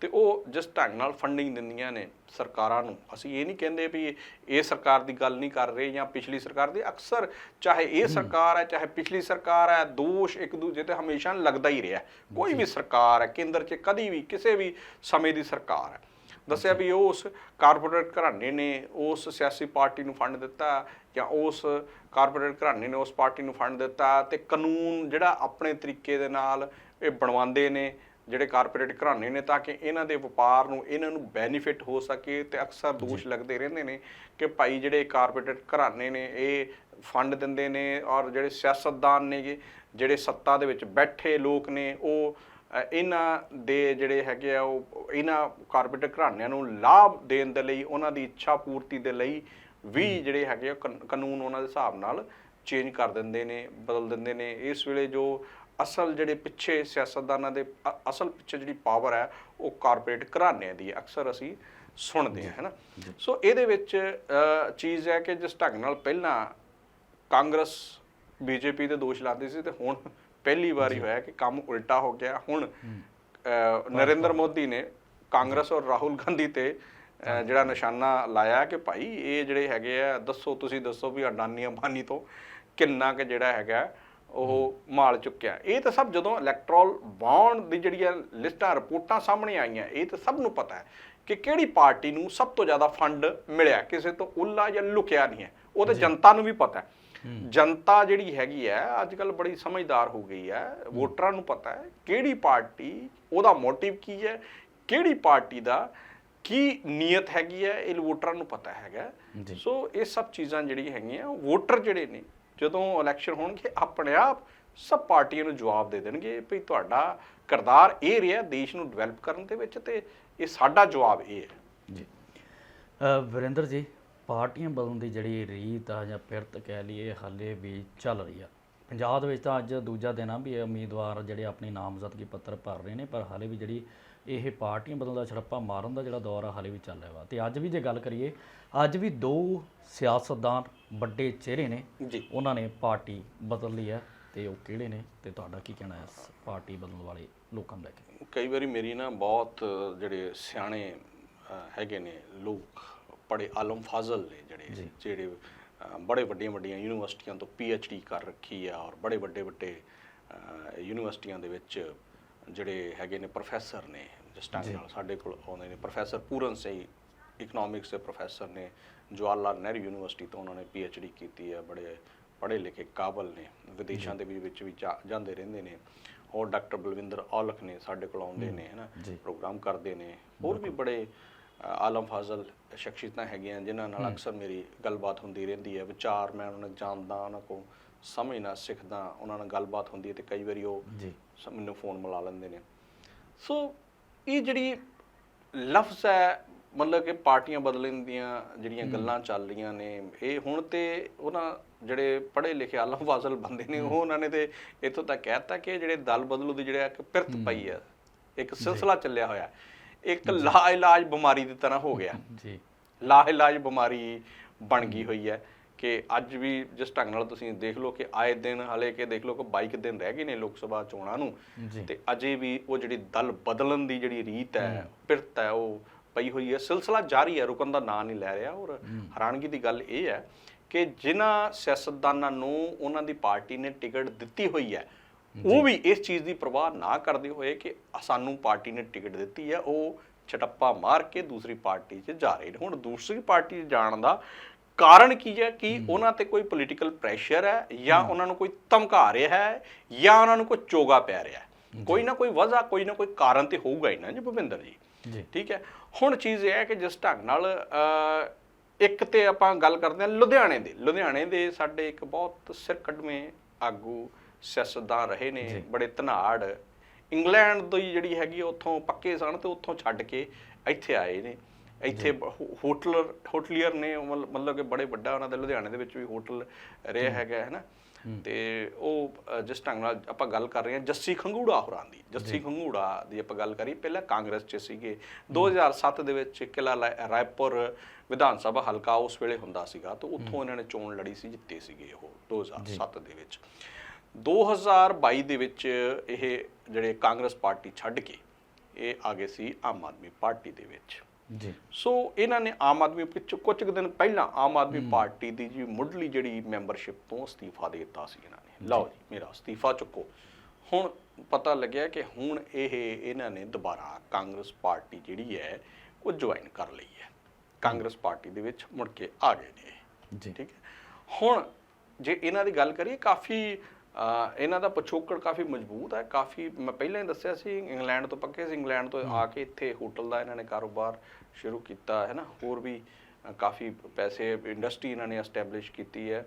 ਤੇ ਉਹ ਜਿਸ ਢੰਗ ਨਾਲ ਫੰਡਿੰਗ ਦਿੰਦੀਆਂ ਨੇ ਸਰਕਾਰਾਂ ਨੂੰ ਅਸੀਂ ਇਹ ਨਹੀਂ ਕਹਿੰਦੇ ਵੀ ਇਹ ਸਰਕਾਰ ਦੀ ਗੱਲ ਨਹੀਂ ਕਰ ਰਹੇ ਜਾਂ ਪਿਛਲੀ ਸਰਕਾਰ ਦੀ ਅਕਸਰ ਚਾਹੇ ਇਹ ਸਰਕਾਰ ਹੈ ਚਾਹੇ ਪਿਛਲੀ ਸਰਕਾਰ ਹੈ ਦੋਸ਼ ਇੱਕ ਦੂਜੇ ਤੇ ਹਮੇਸ਼ਾ ਲੱਗਦਾ ਹੀ ਰਿਹਾ ਕੋਈ ਵੀ ਸਰਕਾਰ ਹੈ ਕੇਂਦਰ 'ਚ ਕਦੀ ਵੀ ਕਿਸੇ ਵੀ ਸਮੇਂ ਦੀ ਸਰਕਾਰ ਹੈ। ਦੱਸਿਆ ਵੀ ਉਸ ਕਾਰਪੋਰੇਟ ਘਰਾਣੇ ਨੇ ਉਸ ਸਿਆਸੀ ਪਾਰਟੀ ਨੂੰ ਫੰਡ ਦਿੱਤਾ ਜਾਂ ਉਸ ਕਾਰਪੋਰੇਟ ਘਰਾਣੇ ਨੇ ਉਸ ਪਾਰਟੀ ਨੂੰ ਫੰਡ ਦਿੱਤਾ ਤੇ ਕਾਨੂੰਨ ਜਿਹੜਾ ਆਪਣੇ ਤਰੀਕੇ ਦੇ ਨਾਲ ਇਹ ਬਣਵਾਉਂਦੇ ਨੇ ਜਿਹੜੇ ਕਾਰਪੋਰੇਟ ਘਰਾਣੇ ਨੇ ਤਾਂ ਕਿ ਇਹਨਾਂ ਦੇ ਵਪਾਰ ਨੂੰ ਇਹਨਾਂ ਨੂੰ ਬੈਨੀਫਿਟ ਹੋ ਸਕੇ ਤੇ ਅਕਸਰ ਦੋਸ਼ ਲੱਗਦੇ ਰਹਿੰਦੇ ਨੇ ਕਿ ਭਾਈ ਜਿਹੜੇ ਕਾਰਪੋਰੇਟ ਘਰਾਣੇ ਨੇ ਇਹ ਫੰਡ ਦਿੰਦੇ ਨੇ ਔਰ ਜਿਹੜੇ ਸਿਆਸਤਦਾਨ ਨੇਗੇ ਜਿਹੜੇ ਸੱਤਾ ਦੇ ਵਿੱਚ ਬੈਠੇ ਲੋਕ ਨੇ ਉਹ ਇਹਨਾਂ ਦੇ ਜਿਹੜੇ ਹੈਗੇ ਆ ਉਹ ਇਹਨਾਂ ਕਾਰਪੋਰੇਟ ਘਰਾਣਿਆਂ ਨੂੰ ਲਾਭ ਦੇਣ ਦੇ ਲਈ ਉਹਨਾਂ ਦੀ ਇੱਛਾ ਪੂਰਤੀ ਦੇ ਲਈ ਵੀ ਜਿਹੜੇ ਹੈਗੇ ਆ ਕਾਨ- ਕਾਨੂੰਨ ਉਹਨਾਂ ਦੇ ਹਿਸਾਬ ਨਾਲ ਚੇਂਜ ਕਰ ਦਿੰਦੇ ਨੇ ਬਦਲ ਦਿੰਦੇ ਨੇ। ਇਸ ਵੇਲੇ ਜੋ ਅਸਲ ਜਿਹੜੇ ਪਿੱਛੇ ਸਿਆਸਤਦਾਨਾਂ ਦੇ ਅਸਲ ਪਿੱਛੇ ਜਿਹੜੀ ਪਾਵਰ ਹੈ ਉਹ ਕਾਰਪੋਰੇਟ ਘਰਾਣਿਆਂ ਦੀ ਹੈ ਅਕਸਰ ਅਸੀਂ ਸੁਣਦੇ ਹਾਂ ਹੈ ਨਾ ਸੋ ਇਹਦੇ ਵਿੱਚ ਚੀਜ਼ ਹੈ ਕਿ ਜਿਸ ਢੰਗ ਨਾਲ ਪਹਿਲਾਂ ਕਾਂਗਰਸ ਬੀਜੇਪੀ ਤੇ ਦੋਸ਼ ਲਾਉਂਦੀ ਸੀ ਤੇ ਹੁਣ ਪਹਿਲੀ ਵਾਰੀ ਹੋਇਆ ਕਿ ਕੰਮ ਉਲਟਾ ਹੋ ਗਿਆ। ਹੁਣ ਨਰਿੰਦਰ ਮੋਦੀ ਨੇ ਕਾਂਗਰਸ ਔਰ ਰਾਹੁਲ ਗਾਂਧੀ ਤੇ ਜਿਹੜਾ ਨਿਸ਼ਾਨਾ ਲਾਇਆ ਕਿ ਭਾਈ ਇਹ ਜਿਹੜੇ ਹੈਗੇ ਆ ਦੱਸੋ ਤੁਸੀਂ ਦੱਸੋ ਵੀ ਅਡਾਨੀ ਅੰਬਾਨੀ ਤੋਂ ਕਿੰਨਾ ਕੁ ਜਿਹੜਾ ਹੈਗਾ ਉਹ ਮਾਲ ਚੁੱਕਿਆ। ਇਹ ਤਾਂ ਸਭ ਜਦੋਂ ਇਲੈਕਟਰਲ ਬੌਂਡ ਦੀ ਜਿਹੜੀਆਂ ਲਿਸਟਾਂ ਰਿਪੋਰਟਾਂ ਸਾਹਮਣੇ ਆਈਆਂ ਇਹ ਤਾਂ ਸਭ ਨੂੰ ਪਤਾ ਹੈ ਕਿ ਕਿਹੜੀ ਪਾਰਟੀ ਨੂੰ ਸਭ ਤੋਂ ਜ਼ਿਆਦਾ ਫੰਡ ਮਿਲਿਆ। ਕਿਸੇ ਤੋਂ ਉੱਲਾ ਜਾਂ ਲੁਕਿਆ ਨਹੀਂ ਹੈ। ਉਹ ਤਾਂ ਜਨਤਾ ਨੂੰ ਵੀ ਪਤਾ ਹੈ। ਜਨਤਾ ਜਿਹੜੀ ਹੈਗੀ ਹੈ ਅੱਜ ਕੱਲ ਬੜੀ ਸਮਝਦਾਰ ਹੋ ਗਈ ਹੈ। ਵੋਟਰਾਂ ਨੂੰ ਪਤਾ ਹੈ ਕਿਹੜੀ ਪਾਰਟੀ ਉਹਦਾ ਮੋਟਿਵ ਕੀ ਹੈ ਕਿਹੜੀ ਪਾਰਟੀ ਦਾ ਕੀ ਨੀਅਤ ਹੈਗੀ ਹੈ ਇਹ ਵੋਟਰਾਂ ਨੂੰ ਪਤਾ ਹੈਗਾ। ਸੋ ਇਹ ਸਭ ਚੀਜ਼ਾਂ ਜਿਹੜੀਆਂ ਹੈਗੀਆਂ ਵੋਟਰ ਜਿਹੜੇ ਨੇ ਜਦੋਂ ਇਲੈਕਸ਼ਨ ਹੋਣਗੇ ਆਪਣੇ ਆਪ ਸਭ ਪਾਰਟੀਆਂ ਨੂੰ ਜਵਾਬ ਦੇ ਦੇਣਗੇ ਵੀ ਤੁਹਾਡਾ ਕਿਰਦਾਰ ਇਹ ਰਿਹਾ ਦੇਸ਼ ਨੂੰ ਡਿਵੈਲਪ ਕਰਨ ਦੇ ਵਿੱਚ ਤੇ ਇਹ ਸਾਡਾ ਜਵਾਬ ਇਹ ਹੈ। ਜੀ। ਅ, ਵਰਿੰਦਰ ਜੀ ਪਾਰਟੀਆਂ ਬਦਲਣ ਦੀ ਜਿਹੜੀ ਰੀਤ ਆ ਜਾਂ ਫਿਰਤ ਕਹਿ ਲਈਏ ਹਾਲੇ ਵੀ ਚੱਲ ਰਹੀ ਆ। ਪੰਜਾਬ ਦੇ ਵਿੱਚ ਤਾਂ ਅੱਜ ਦੂਜਾ ਦਿਨ ਆ ਵੀ ਇਹ ਉਮੀਦਵਾਰ ਜਿਹੜੇ ਆਪਣੀ ਨਾਮਜ਼ਦਗੀ ਪੱਤਰ ਭਰ ਰਹੇ ਨੇ ਪਰ ਹਾਲੇ ਵੀ ਜਿਹੜੀ ਇਹ ਪਾਰਟੀਆਂ ਬਦਲਣ ਦਾ ਛੜੱਪਾ ਮਾਰਨ ਦਾ ਜਿਹੜਾ ਦੌਰ ਆ ਹਾਲੇ ਵੀ ਚੱਲ ਰਿਹਾ ਵਾ। ਤੇ ਅੱਜ ਵੀ ਜੇ ਗੱਲ ਕਰੀਏ ਅੱਜ ਵੀ ਦੋ ਸਿਆਸਤਦਾਨ ਵੱਡੇ ਚਿਹਰੇ ਨੇ। ਜੀ। ਉਹਨਾਂ ਨੇ ਪਾਰਟੀ ਬਦਲ ਲਈ ਹੈ ਤੇ ਉਹ ਕਿਹੜੇ ਨੇ ਤੇ ਤੁਹਾਡਾ ਕੀ ਕਹਿਣਾ ਹੈ ਇਸ ਪਾਰਟੀ ਬਦਲਣ ਵਾਲੇ ਲੋਕਾਂ ਨੂੰ ਲੈ ਕੇ? ਕਈ ਵਾਰੀ ਮੇਰੀ ਨਾ ਬਹੁਤ ਜਿਹੜੇ ਸਿਆਣੇ ਹੈਗੇ ਨੇ ਲੋਕ ਬੜੇ ਆਲਮ ਫਾਜ਼ਲ ਨੇ ਜਿਹੜੇ। ਜਿਹੜੇ ਬੜੇ ਵੱਡੀਆਂ ਵੱਡੀਆਂ ਯੂਨੀਵਰਸਿਟੀਆਂ ਤੋਂ ਡੀ ਕਰ ਰੱਖੀ ਆ ਔਰ ਬੜੇ ਵੱਡੇ ਵੱਡੇ ਯੂਨੀਵਰਸਿਟੀਆਂ ਦੇ ਵਿੱਚ ਜਿਹੜੇ ਹੈਗੇ ਨੇ ਪ੍ਰੋਫੈਸਰ ਨੇ ਜਿਸ ਢੰਗ ਨਾਲ ਸਾਡੇ ਕੋਲ ਆਉਂਦੇ ਨੇ। ਪ੍ਰੋਫੈਸਰ ਪੂਰਨ ਸਿੰਘ ਇਕਨੋਮਿਕਸ ਦੇ ਪ੍ਰੋਫੈਸਰ ਨੇ ਜਵਾਹਰ ਲਾਲ ਨਹਿਰੂ ਯੂਨੀਵਰਸਿਟੀ ਤੋਂ ਉਹਨਾਂ ਨੇ ਡੀ ਕੀਤੀ ਹੈ ਬੜੇ ਪੜ੍ਹੇ ਲਿਖੇ ਕਾਬਲ ਨੇ ਵਿਦੇਸ਼ਾਂ ਦੇ ਵਿੱਚ ਵੀ ਜਾਂਦੇ ਰਹਿੰਦੇ ਨੇ। ਔਰ ਡਾਕਟਰ ਬਲਵਿੰਦਰ ਔਲਖ ਨੇ ਸਾਡੇ ਕੋਲ ਆਉਂਦੇ ਨੇ ਹਨਾ। ਪ੍ਰੋਗਰਾਮ ਕਰਦੇ ਨੇ। ਹੋਰ ਵੀ ਬੜੇ ਆਲਮ ਫਾਜ਼ਲ ਸ਼ਖਸੀਅਤਾਂ ਹੈਗੀਆਂ ਜਿਨ੍ਹਾਂ ਨਾਲ ਅਕਸਰ ਮੇਰੀ ਗੱਲਬਾਤ ਹੁੰਦੀ ਰਹਿੰਦੀ ਹੈ। ਵਿਚਾਰ ਮੈਂ ਉਹਨਾਂ ਨੂੰ ਜਾਣਦਾ ਉਹਨਾਂ ਕੋਲ ਸਮਝਣਾ ਸਿੱਖਦਾ ਉਹਨਾਂ ਨਾਲ ਗੱਲਬਾਤ ਹੁੰਦੀ ਹੈ ਤੇ ਕਈ ਵਾਰੀ ਉਹ ਮੈਨੂੰ ਫੋਨ ਮਿਲਾ ਲੈਂਦੇ ਨੇ। ਸੋ ਇਹ ਜਿਹੜੀ ਲਫ਼ਜ਼ ਹੈ ਮਤਲਬ ਕਿ ਪਾਰਟੀਆਂ ਬਦਲਣ ਦੀਆਂ ਜਿਹੜੀਆਂ ਗੱਲਾਂ ਚੱਲ ਰਹੀਆਂ ਨੇ ਇਹ ਹੁਣ ਤੇ ਉਹਨਾਂ ਜਿਹੜੇ ਪੜ੍ਹੇ ਲਿਖੇ ਆਲਮ ਫਾਜ਼ਲ ਬੰਦੇ ਨੇ ਉਹ ਉਹਨਾਂ ਨੇ ਤੇ ਇੱਥੋਂ ਤੱਕ ਕਹਿਤਾ ਕਿ ਜਿਹੜੇ ਦਲ ਬਦਲੂ ਦੀ ਜਿਹੜਾ ਇੱਕ ਪਿਰਤ ਪਈ ਹੈ ਇੱਕ ਸਿਲਸਿਲਾ ਚੱਲਿਆ ਹੋਇਆ ਇੱਕ ਲਾ ਇਲਾਜ ਬਿਮਾਰੀ ਦੀ ਤਰ੍ਹਾਂ ਹੋ ਗਿਆ। ਜੀ। ਲਾ ਇਲਾਜ ਬਿਮਾਰੀ ਬਣ ਗਈ ਹੋਈ ਹੈ ਕਿ ਅੱਜ ਵੀ ਜਿਸ ਢੰਗ ਨਾਲ ਤੁਸੀਂ ਦੇਖ ਲਓ ਕਿ ਆਏ ਦਿਨ ਹਲੇ ਕਿ ਦੇਖ ਲਓ ਕਿ 22 ਦਿਨ ਰਹਿ ਗਏ ਨੇ ਲੋਕ ਸਭਾ ਚੋਣਾਂ ਨੂੰ ਤੇ ਅਜੇ ਵੀ ਉਹ ਜਿਹੜੀ ਦਲ ਬਦਲਣ ਦੀ ਜਿਹੜੀ ਰੀਤ ਹੈ। ਪਿਰਤ ਹੈ ਉਹ ਪਈ ਹੋਈ ਹੈ। ਸਿਲਸਿਲਾ ਜਾਰੀ ਹੈ ਰੁਕਣ ਦਾ ਨਾਂ ਨਹੀਂ ਲੈ ਰਿਹਾ। ਔਰ ਹੈਰਾਨਗੀ ਦੀ ਗੱਲ ਇਹ ਹੈ ਕਿ ਜਿਨ੍ਹਾਂ ਸਿਆਸਤਦਾਨਾਂ ਨੂੰ ਉਹਨਾਂ ਦੀ ਪਾਰਟੀ ਨੇ ਟਿਕਟ ਦਿੱਤੀ ਹੋਈ ਹੈ ਉਹ ਵੀ ਇਸ ਚੀਜ਼ ਦੀ ਪਰਵਾਹ ਨਾ ਕਰਦੇ ਹੋਏ ਕਿ ਸਾਨੂੰ ਪਾਰਟੀ ਨੇ ਟਿਕਟ ਦਿੱਤੀ ਹੈ। ਉਹ ਛਟੱਪਾ ਮਾਰ ਕੇ ਦੂਸਰੀ ਪਾਰਟੀ 'ਚ ਜਾ ਰਹੇ ਨੇ। ਹੁਣ ਦੂਸਰੀ ਪਾਰਟੀ 'ਚ ਜਾਣ ਦਾ ਕਾਰਨ ਕੀ ਹੈ ਕਿ ਉਹਨਾਂ ਤੇ ਕੋਈ ਪੋਲੀਟੀਕਲ ਪ੍ਰੈਸ਼ਰ ਹੈ ਜਾਂ ਉਹਨਾਂ ਨੂੰ ਕੋਈ ਧਮਕਾ ਰਿਹਾ ਹੈ ਜਾਂ ਉਹਨਾਂ ਨੂੰ ਕੋਈ ਚੋਗਾ ਪੈ ਰਿਹਾ ਹੈ। ਕੋਈ ਨਾ ਕੋਈ ਵਜ੍ਹਾ ਕੋਈ ਨਾ ਕੋਈ ਕਾਰਨ ਤੇ ਹੋਊਗਾ ਹੀ ਨਾ। ਜੀ ਭੁਪਿੰਦਰ ਜੀ ਜੀ। ਠੀਕ ਹੈ? ਹੁਣ ਚੀਜ਼ ਇਹ ਹੈ ਕਿ ਜਿਸ ਢੰਗ ਨਾਲ ਇੱਕ ਤੇ ਆਪਾਂ ਗੱਲ ਕਰਦੇ ਹਾਂ ਲੁਧਿਆਣੇ ਦੇ। ਲੁਧਿਆਣੇ ਦੇ ਸਾਡੇ ਇੱਕ ਬਹੁਤ ਸਿਰ ਕੱਢਵੇਂ ਆਗੂ ਸਿਆਸਤਦਾਨ ਰਹੇ ਨੇ ਬੜੇ ਧਨਾੜ। ਇੰਗਲੈਂਡ ਤੋਂ ਹੀ ਜਿਹੜੀ ਹੈਗੀ ਉੱਥੋਂ ਪੱਕੇ ਸਨ ਤੇ ਉੱਥੋਂ ਛੱਡ ਕੇ ਇੱਥੇ ਆਏ ਨੇ। ਇੱਥੇ ਹੋਟਲਰ ਹੋਟਲੀਅਰ ਨੇ ਮਤਲ- ਮਤਲਬ ਕਿ ਬੜੇ ਵੱਡਾ ਉਹਨਾਂ ਦੇ ਲੁਧਿਆਣੇ ਦੇ ਵਿੱਚ ਵੀ ਹੋਟਲ ਰਿਹਾ ਹੈਗਾ ਹੈ ਨਾ? ਤੇ ਉਹ ਜਿਸ ਢੰਗ ਨਾਲ ਆਪਾਂ ਗੱਲ ਕਰ ਰਹੇ ਹਾਂ ਜੱਸੀ ਖੰਗੂੜਾ ਹੋਰਾਂ ਦੀ ਜੱਸੀ ਖੰਗੂੜਾ ਦੀ ਆਪਾਂ ਗੱਲ ਕਰੀ ਪਹਿਲਾਂ ਕਾਂਗਰਸ 'ਚ ਸੀਗੇ। 2007 ਦੇ ਵਿੱਚ ਕਿਲਾ ਰਾਏਪੁਰ ਵਿਧਾਨ ਸਭਾ ਹਲਕਾ ਉਸ ਵੇਲੇ ਹੁੰਦਾ ਸੀਗਾ ਤੇ ਉੱਥੋਂ ਇਹਨਾਂ ਨੇ ਚੋਣ ਲੜੀ ਸੀ ਜਿੱਤੇ ਸੀਗੇ ਉਹ 2007 ਦੇ ਵਿੱਚ। 2022 ਦੇ ਵਿੱਚ ਇਹ ਜਿਹੜੇ ਕਾਂਗਰਸ ਪਾਰਟੀ ਛੱਡ ਕੇ ਇਹ ਆ ਗਏ ਸੀ ਆਮ ਆਦਮੀ ਪਾਰਟੀ ਦੇ ਵਿੱਚ। ਜੀ। ਸੋ ਇਹਨਾਂ ਨੇ ਆਮ ਆਦਮੀ ਪਿੱਛੋਂ ਕੁਝ ਕੁ ਦਿਨ ਪਹਿਲਾਂ ਆਮ ਆਦਮੀ ਪਾਰਟੀ ਦੀ ਜੀ ਮੁੱਢਲੀ ਜਿਹੜੀ ਮੈਂਬਰਸ਼ਿਪ ਤੋਂ ਅਸਤੀਫਾ ਦੇ ਦਿੱਤਾ ਸੀ ਇਹਨਾਂ ਨੇ। ਲਓ ਜੀ ਮੇਰਾ ਅਸਤੀਫਾ ਚੁੱਕੋ। ਹੁਣ ਪਤਾ ਲੱਗਿਆ ਕਿ ਹੁਣ ਇਹ ਇਹਨਾਂ ਨੇ ਦੁਬਾਰਾ ਕਾਂਗਰਸ ਪਾਰਟੀ ਜਿਹੜੀ ਹੈ ਉਹ ਜੁਆਇਨ ਕਰ ਲਈ ਹੈ। ਕਾਂਗਰਸ ਪਾਰਟੀ ਦੇ ਵਿੱਚ ਮੁੜ ਕੇ ਆ ਗਏ ਨੇ। ਜੀ। ਠੀਕ ਹੈ। ਹੁਣ ਜੇ ਇਹਨਾਂ ਦੀ ਗੱਲ ਕਰੀਏ ਕਾਫੀ ਇਹਨਾਂ ਦਾ ਪਿਛੋਕੜ ਕਾਫੀ ਮਜ਼ਬੂਤ ਹੈ ਕਾਫੀ ਮੈਂ ਪਹਿਲਾਂ ਹੀ ਦੱਸਿਆ ਸੀ ਇੰਗਲੈਂਡ ਤੋਂ ਪੱਕੇ ਸੀ ਇੰਗਲੈਂਡ ਤੋਂ ਆ ਕੇ ਇੱਥੇ ਹੋਟਲ ਦਾ ਇਹਨਾਂ ਨੇ ਕਾਰੋਬਾਰ ਸ਼ੁਰੂ ਕੀਤਾ ਹੈ ਨਾ? ਹੋਰ ਵੀ ਕਾਫੀ ਪੈਸੇ ਇੰਡਸਟਰੀ ਇਹਨਾਂ ਨੇ ਐਸਟੈਬਲਿਸ਼ ਕੀਤੀ ਹੈ।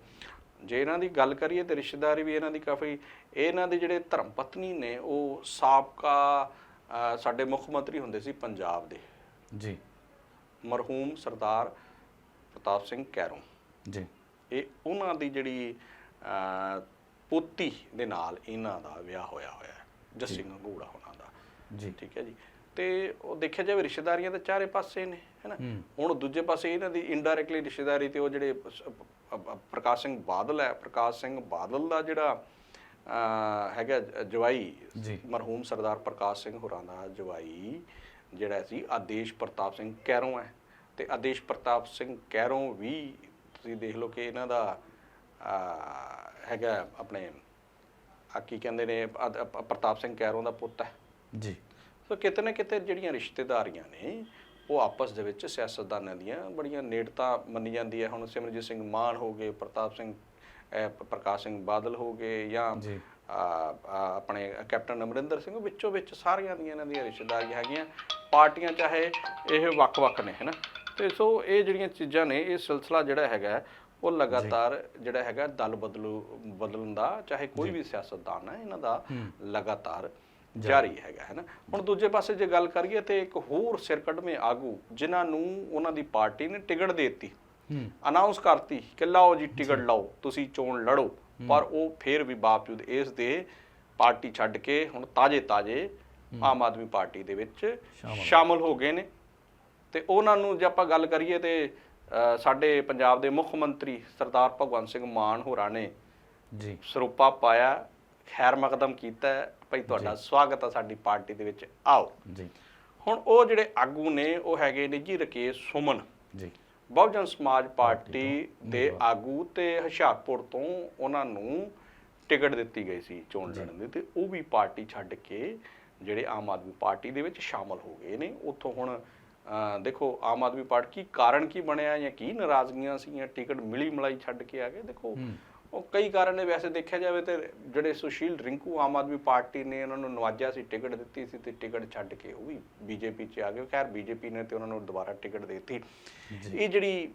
ਜੇ ਇਹਨਾਂ ਦੀ ਗੱਲ ਕਰੀਏ ਤੇ ਰਿਸ਼ਤੇਦਾਰੀ ਵੀ ਇਹਨਾਂ ਦੀ ਕਾਫੀ ਇਹਨਾਂ ਦੇ ਜਿਹੜੇ ਧਰਮ ਪਤਨੀ ਨੇ ਉਹ ਸਾਬਕਾ ਸਾਡੇ ਮੁੱਖ ਮੰਤਰੀ ਹੁੰਦੇ ਸੀ ਪੰਜਾਬ ਦੇ। ਜੀ। ਮਰਹੂਮ ਸਰਦਾਰ ਪ੍ਰਤਾਪ ਸਿੰਘ ਕੈਰੋਂ। ਜੀ। ਇਹ ਉਹਨਾਂ ਦੀ ਜਿਹੜੀ ਪੋਤੀ ਦੇ ਨਾਲ ਇਹਨਾਂ ਦਾ ਵਿਆਹ ਹੋਇਆ ਹੋਇਆ ਹੈ ਜੱਸੀ ਗੰਗੂੜਾ ਉਹਨਾਂ ਦਾ। ਜੀ। ਠੀਕ ਹੈ ਜੀ। ਤੇ ਉਹ ਦੇਖਿਆ ਜਾਵੇ ਰਿਸ਼ਤੇਦਾਰੀਆਂ ਤਾਂ ਚਾਰੇ ਪਾਸੇ ਨੇ ਹੈਨਾ ਹੁਣ ਦੂਜੇ ਪਾਸੇ ਇਹਨਾਂ ਦੀ ਇਨਡਾਇਰੈਕਟਲੀ ਰਿਸ਼ਤੇਦਾਰੀ ਤੇ ਉਹ ਜਿਹੜੇ ਪ੍ਰਕਾਸ਼ ਸਿੰਘ ਬਾਦਲ ਹੈ ਪ੍ਰਕਾਸ਼ ਸਿੰਘ ਬਾਦਲ ਦਾ ਜਿਹੜਾ ਹੈਗਾ ਜਵਾਈ। ਮਰਹੂਮ ਸਰਦਾਰ ਪ੍ਰਕਾਸ਼ ਸਿੰਘ ਹੋਰਾਂ ਦਾ ਜਵਾਈ ਜਿਹੜਾ ਸੀ ਆਦੇਸ਼ ਪ੍ਰਤਾਪ ਸਿੰਘ ਕੈਰੋਂ ਹੈ। ਤੇ ਆਦੇਸ਼ ਪ੍ਰਤਾਪ ਸਿੰਘ ਕੈਰੋਂ ਵੀ ਤੁਸੀਂ ਦੇਖ ਲਓ ਕਿ ਇਹਨਾਂ ਦਾ ਹੈਗਾ ਆਪਣੇ ਆ ਕੀ ਕਹਿੰਦੇ ਨੇ ਪ੍ਰਤਾਪ ਸਿੰਘ ਕੈਰੋਂ ਦਾ ਪੁੱਤ ਹੈ। ਜੀ। ਸੋ ਕਿਤੇ ਨਾ ਕਿਤੇ ਜਿਹੜੀਆਂ ਰਿਸ਼ਤੇਦਾਰੀਆਂ ਨੇ ਉਹ ਆਪਸ ਦੇ ਵਿੱਚ ਸਿਆਸਤਦਾਨਾਂ ਦੀਆਂ ਬੜੀਆਂ ਨੇੜਤਾ ਮੰਨੀ ਜਾਂਦੀ ਹੈ। ਹੁਣ ਸਿਮਰਜੀਤ ਸਿੰਘ ਮਾਨ ਹੋ ਗਏ ਪ੍ਰਤਾਪ ਸਿੰਘ ਪ੍ਰਕਾਸ਼ ਸਿੰਘ ਬਾਦਲ ਹੋ ਗਏ ਜਾਂ ਆਪਣੇ ਕੈਪਟਨ ਅਮਰਿੰਦਰ ਸਿੰਘ ਵਿੱਚੋਂ ਵਿੱਚ ਸਾਰੀਆਂ ਦੀਆਂ ਇਹਨਾਂ ਦੀਆਂ ਰਿਸ਼ਤੇਦਾਰੀਆਂ ਹੈਗੀਆਂ। ਪਾਰਟੀਆਂ ਚਾਹੇ ਇਹ ਵੱਖ-ਵੱਖ ਨੇ ਹੈਨਾ ਤੇ ਸੋ ਇਹ ਜਿਹੜੀਆਂ ਚੀਜ਼ਾਂ ਨੇ ਇਹ ਸਿਲਸਿਲਾ ਜਿਹੜਾ ਹੈਗਾ ਉਹ ਲਗਾਤਾਰ ਜਿਹੜਾ ਹੈਗਾ ਦਲ ਬਦਲੂ ਬਦਲਣ ਦਾ ਚਾਹੇ ਕੋਈ ਵੀ ਸਿਆਸਤਦਾਨ ਹੈ ਇਹਨਾਂ ਦਾ ਲਗਾਤਾਰ ਜਾਰੀ ਹੈਗਾ ਹੈ ਨਾ? ਹੁਣ ਦੂਜੇ ਪਾਸੇ ਜੇ ਗੱਲ ਕਰੀਏ ਤੇ ਇੱਕ ਹੋਰ ਸਿਰ ਕੱਢਵੇਂ ਆਗੂ ਜਿਨ੍ਹਾਂ ਨੂੰ ਉਹਨਾਂ ਦੀ ਪਾਰਟੀ ਨੇ ਟਿਕਟ ਦੇ ਦਿੱਤੀ ਅਨਾਉਂਸ ਕਰਤੀ ਕਿ ਲਓ ਜੀ ਟਿਕਟ ਲਓ ਤੁਸੀਂ ਚੋਣ ਲੜੋ। ਪਰ ਉਹ ਫਿਰ ਵੀ ਬਾਵਜੂਦ ਇਸ ਦੇ ਪਾਰਟੀ ਛੱਡ ਕੇ ਹੁਣ ਤਾਜੇ ਤਾਜੇ ਆਮ ਆਦਮੀ ਪਾਰਟੀ ਦੇ ਵਿੱਚ ਸ਼ਾਮਲ ਹੋ ਗਏ ਨੇ। ਤੇ ਉਹਨਾਂ ਨੂੰ ਜੇ ਆਪਾਂ ਗੱਲ ਕਰੀਏ ਤੇ ਸਾਡੇ ਪੰਜਾਬ ਦੇ ਮੁੱਖ ਮੰਤਰੀ ਸਰਦਾਰ ਭਗਵੰਤ ਸਿੰਘ ਮਾਨ ਹੋਰਾਂ ਨੇ ਜੀ। ਸਰੂਪਾ ਪਾਇਆ ਖੈਰ ਮਕਦਮ ਕੀਤਾ ਭਾਈ ਤੁਹਾਡਾ ਸਵਾਗਤ ਹੈ ਸਾਡੀ ਪਾਰਟੀ ਦੇ ਵਿੱਚ। ਆਓ। ਜੀ। ਹੁਣ ਉਹ ਜਿਹੜੇ ਆਗੂ ਨੇ ਉਹ ਹੈਗੇ ਨੇ ਜੀ ਰਕੇਸ਼ ਸੁਮਨ। ਜੀ। ਬਹੁਜਨ ਸਮਾਜ ਪਾਰਟੀ ਦੇ ਆਗੂ ਤੇ ਹੁਸ਼ਿਆਰਪੁਰ ਤੋਂ ਉਹਨਾਂ ਨੂੰ ਟਿਕਟ ਦਿੱਤੀ ਗਈ ਸੀ ਚੋਣ ਲੜਨ ਦੀ ਤੇ ਉਹ ਵੀ ਪਾਰਟੀ ਛੱਡ ਕੇ ਜਿਹੜੇ ਆਮ ਆਦਮੀ ਪਾਰਟੀ ਦੇ ਵਿੱਚ ਸ਼ਾਮਲ ਹੋ ਗਏ ਨੇ। ਉੱਥੋਂ ਹੁਣ ਦੇਖੋ ਆਮ ਆਦਮੀ ਪਾਰਟੀ ਕੀ ਕਾਰਨ ਕੀ ਬਣਿਆ ਜਾਂ ਕੀ ਨਾਰਾਜ਼ਗੀਆਂ ਸੀਗੀਆਂ? ਟਿਕਟ ਮਿਲੀ ਮਲਾਈ ਛੱਡ ਕੇ ਆ ਗਏ। ਦੇਖੋ ਉਹ ਕਈ ਕਾਰਨ ਨੇ। ਵੈਸੇ ਦੇਖਿਆ ਜਾਵੇ ਤੇ ਜਿਹੜੇ ਸੁਸ਼ੀਲ ਰਿੰਕੂ ਆਮ ਆਦਮੀ ਪਾਰਟੀ ਨੇ ਉਹਨਾਂ ਨੂੰ ਨਵਾਜਿਆ ਸੀ ਟਿਕਟ ਦਿੱਤੀ ਸੀ ਤੇ ਟਿਕਟ ਛੱਡ ਕੇ ਉਹ ਵੀ ਬੀਜੇਪੀ 'ਚ ਆ ਗਏ। ਖੈਰ ਬੀਜੇਪੀ ਨੇ ਤੇ ਉਹਨਾਂ ਨੂੰ ਦੁਬਾਰਾ ਟਿਕਟ ਦੇ ਦਿੱਤੀ। ਇਹ ਜਿਹੜੀ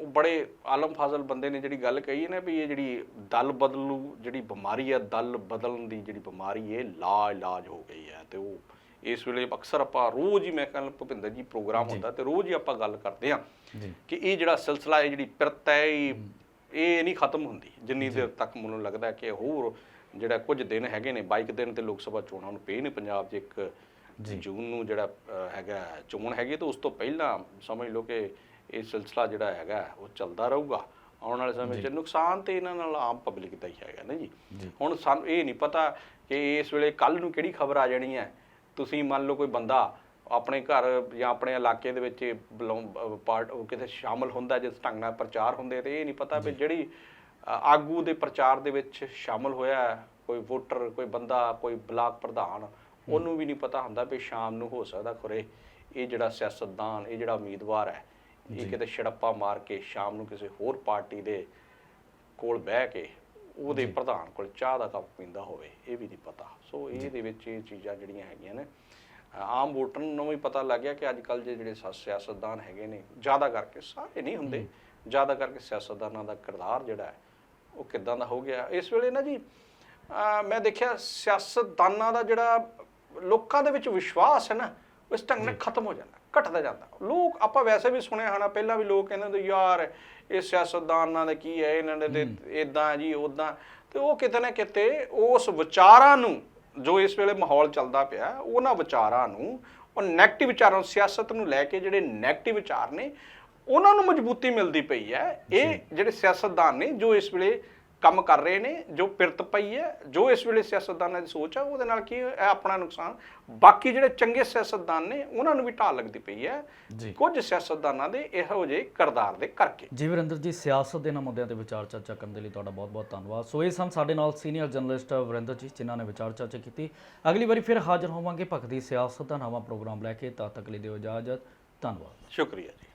ਉਹ ਬੜੇ ਆਲਮ ਫਾਜ਼ਲ ਬੰਦੇ ਨੇ ਜਿਹੜੀ ਗੱਲ ਕਹੀ ਹੈ ਨਾ ਵੀ ਇਹ ਜਿਹੜੀ ਦਲ ਬਦਲੂ ਜਿਹੜੀ ਬਿਮਾਰੀ ਹੈ ਦਲ ਬਦਲਣ ਦੀ ਜਿਹੜੀ ਬਿਮਾਰੀ ਇਹ ਲਾ ਇਲਾਜ ਹੋ ਗਈ ਹੈ ਤੇ ਉਹ ਇਸ ਵੇਲੇ ਅਕਸਰ ਆਪਾਂ ਰੋਜ਼ ਹੀ ਮੈਂ ਕਹਿੰਦਾ ਭੁਪਿੰਦਰ ਜੀ ਪ੍ਰੋਗਰਾਮ ਹੁੰਦਾ ਤੇ ਰੋਜ਼ ਹੀ ਆਪਾਂ ਗੱਲ ਕਰਦੇ ਜੀ। ਕਿ ਇਹ ਜਿਹੜਾ ਸਿਲਸਿਲਾ ਹੈ ਜਿਹੜੀ ਪਿਰਤ ਹੈ ਇਹ ਇਹ ਨਹੀਂ ਖਤਮ ਹੁੰਦੀ। ਜਿੰਨੀ ਦੇਰ ਤੱਕ ਮੈਨੂੰ ਲੱਗਦਾ ਕਿ ਹੋਰ ਜਿਹੜਾ ਕੁਝ ਦਿਨ ਹੈਗੇ ਨੇ 22 ਦਿਨ ਤੇ ਲੋਕ ਸਭਾ ਚੋਣਾਂ ਨੂੰ ਪਏ ਨੇ ਪੰਜਾਬ 'ਚ ਇੱਕ ਜੂਨ ਨੂੰ ਜਿਹੜਾ ਹੈਗਾ ਚੋਣ ਹੈਗੀ ਤਾਂ ਉਸ ਤੋਂ ਪਹਿਲਾਂ ਸਮਝ ਲਓ ਕਿ ਇਹ ਸਿਲਸਿਲਾ ਜਿਹੜਾ ਹੈਗਾ ਉਹ ਚੱਲਦਾ ਰਹੂਗਾ। ਆਉਣ ਵਾਲੇ ਸਮੇਂ 'ਚ ਨੁਕਸਾਨ ਤੇ ਇਹਨਾਂ ਨਾਲ ਆਮ ਪਬਲਿਕ ਦਾ ਹੀ ਹੈਗਾ ਨਾ ਜੀ। ਹੁਣ ਸਾਨੂੰ ਇਹ ਨਹੀਂ ਪਤਾ ਕਿ ਇਸ ਵੇਲੇ ਕੱਲ ਨੂੰ ਕਿਹੜੀ ਖਬਰ ਆ ਜਾਣੀ ਹੈ। ਤੁਸੀਂ ਮੰਨ ਲਓ ਕੋਈ ਬੰਦਾ ਆਪਣੇ ਘਰ ਜਾਂ ਆਪਣੇ ਇਲਾਕੇ ਦੇ ਵਿੱਚ ਪਾਰਟ ਉਹ ਕਿਤੇ ਸ਼ਾਮਲ ਹੁੰਦਾ ਜਿਸ ਢੰਗ ਨਾਲ ਪ੍ਰਚਾਰ ਹੁੰਦੇ ਤੇ ਇਹ ਨਹੀਂ ਪਤਾ ਵੀ ਜਿਹੜੀ ਆਗੂ ਦੇ ਪ੍ਰਚਾਰ ਦੇ ਵਿੱਚ ਸ਼ਾਮਲ ਹੋਇਆ ਕੋਈ ਵੋਟਰ ਕੋਈ ਬੰਦਾ ਕੋਈ ਬਲਾਕ ਪ੍ਰਧਾਨ ਉਹਨੂੰ ਵੀ ਨਹੀਂ ਪਤਾ ਹੁੰਦਾ ਵੀ ਸ਼ਾਮ ਨੂੰ ਹੋ ਸਕਦਾ ਖੁਰੇ ਇਹ ਜਿਹੜਾ ਸਿਆਸਤਦਾਨ ਇਹ ਜਿਹੜਾ ਉਮੀਦਵਾਰ ਹੈ ਇਹ ਕਿਤੇ ਛੜੱਪਾ ਮਾਰ ਕੇ ਸ਼ਾਮ ਨੂੰ ਕਿਸੇ ਹੋਰ ਪਾਰਟੀ ਦੇ ਕੋਲ ਬਹਿ ਕੇ ਉਹਦੇ ਪ੍ਰਧਾਨ ਕੋਲ ਚਾਹ ਦਾ ਕੱਪ ਪੀਂਦਾ ਹੋਵੇ ਇਹ ਵੀ ਨਹੀਂ ਪਤਾ। ਸੋ ਇਹਦੇ ਵਿੱਚ ਇਹ ਚੀਜ਼ਾਂ ਜਿਹੜੀਆਂ ਹੈਗੀਆਂ ਨੇ ਆਮ ਵੋਟਰ ਨੂੰ ਵੀ ਪਤਾ ਲੱਗ ਗਿਆ ਕਿ ਅੱਜ ਕੱਲ ਜਿਹੜੇ ਸਿਆ- ਸਿਆਸਤਦਾਨ ਹੈਗੇ ਨੇ ਜ਼ਿਆਦਾ ਕਰਕੇ ਸਾਰੇ ਨਹੀਂ ਹੁੰਦੇ। ਜ਼ਿਆਦਾ ਕਰਕੇ ਸਿਆਸਤਦਾਨਾਂ ਦਾ ਕਿਰਦਾਰ ਜਿਹੜਾ ਹੈ ਉਹ ਕਿੱਦਾਂ ਦਾ ਹੋ ਗਿਆ? ਇਸ ਵੇਲੇ ਨਾ ਜੀ ਮੈਂ ਦੇਖਿਆ ਸਿਆਸਤਦਾਨਾਂ ਦਾ ਜਿਹੜਾ ਲੋਕਾਂ ਦੇ ਵਿੱਚ ਵਿਸ਼ਵਾਸ ਹੈ ਨਾ ਇਸ ਢੰਗ ਨਾਲ ਖਤਮ ਹੋ ਜਾਂਦਾ। ਘਟਦਾ ਜਾਂਦਾ। ਲੋਕ ਆਪਾਂ ਵੈਸੇ ਵੀ ਸੁਣਿਆ ਹਨਾ ਪਹਿਲਾਂ ਵੀ ਲੋਕ ਕਹਿੰਦੇ ਹੁੰਦੇ ਯਾਰ ਇਹ ਸਿਆਸਤਦਾਨਾਂ ਦੇ ਕੀ ਹੈ? ਇਹਨਾਂ ਦੇ ਤੇ ਇਦਾਂ ਜੀ ਉਦਾਂ ਤੇ ਉਹ ਕਿਤੇ ਨਾ ਕਿਤੇ ਉਸ ਵਿਚਾਰਾਂ ਨੂੰ ਜੋ ਇਸ ਵੇਲੇ ਮਾਹੌਲ ਚੱਲਦਾ ਪਿਆ ਉਹਨਾਂ ਵਿਚਾਰਾਂ ਨੂੰ ਉਹ ਨੈਗੇਟਿਵ ਵਿਚਾਰਾਂ ਨੂੰ ਸਿਆਸਤ ਨੂੰ ਲੈ ਕੇ ਜਿਹੜੇ ਨੈਗੇਟਿਵ ਵਿਚਾਰ ਨੇ ਉਹਨਾਂ ਨੂੰ ਮਜ਼ਬੂਤੀ ਮਿਲਦੀ ਪਈ ਹੈ। ਇਹ ਜਿਹੜੇ ਸਿਆਸਤਦਾਨ ਨੇ ਜੋ ਇਸ ਵੇਲੇ ਕੰਮ ਕਰ ਰਹੇ ਨੇ ਜੋ ਪਿਰਤ ਪਈ ਹੈ ਜੋ ਇਸ ਵੇਲੇ ਸਿਆਸਤਦਾਨਾਂ ਦੀ ਸੋਚ ਹੈ ਉਹਦੇ ਨਾਲ ਕੀ ਹੈ ਆਪਣਾ ਨੁਕਸਾਨ। ਬਾਕੀ ਜਿਹੜੇ ਚੰਗੇ ਸਿਆਸਤਦਾਨ ਨੇ ਉਹਨਾਂ ਨੂੰ ਵੀ ਢਾਲ ਲੱਗਦੀ ਪਈ ਹੈ। ਕੁਝ ਸਿਆਸਤਦਾਨਾਂ ਦੇ ਇਹੋ ਜਿਹੇ ਕਿਰਦਾਰ ਦੇ ਕਰਕੇ। ਜੀ ਵਰਿੰਦਰ ਜੀ ਸਿਆਸਤ ਦੇ ਨਾਲ ਮੁੱਦਿਆਂ ਤੇ ਵਿਚਾਰ ਚਰਚਾ ਕਰਨ ਦੇ ਲਈ ਤੁਹਾਡਾ ਬਹੁਤ-ਬਹੁਤ ਧੰਨਵਾਦ। ਸੋ ਇਹ ਸਨ ਸਾਡੇ ਨਾਲ ਸੀਨੀਅਰ ਜਰਨਲਿਸਟ ਵਰਿੰਦਰ ਜੀ ਜਿਨ੍ਹਾਂ ਨੇ ਵਿਚਾਰ ਚਰਚਾ ਕੀਤੀ। ਅਗਲੀ ਵਾਰੀ ਫਿਰ ਹਾਜ਼ਰ ਹੋਵਾਂਗੇ ਭਗਤੀ ਸਿਆਸਤ ਦਾ ਨਵਾਂ ਪ੍ਰੋਗਰਾਮ ਲੈ ਕੇ। ਤਦ ਤੱਕ ਲਈ ਦਿਓ ਇਜਾਜ਼ਤ। ਧੰਨਵਾਦ। ਸ਼ੁਕਰੀਆ ਜੀ।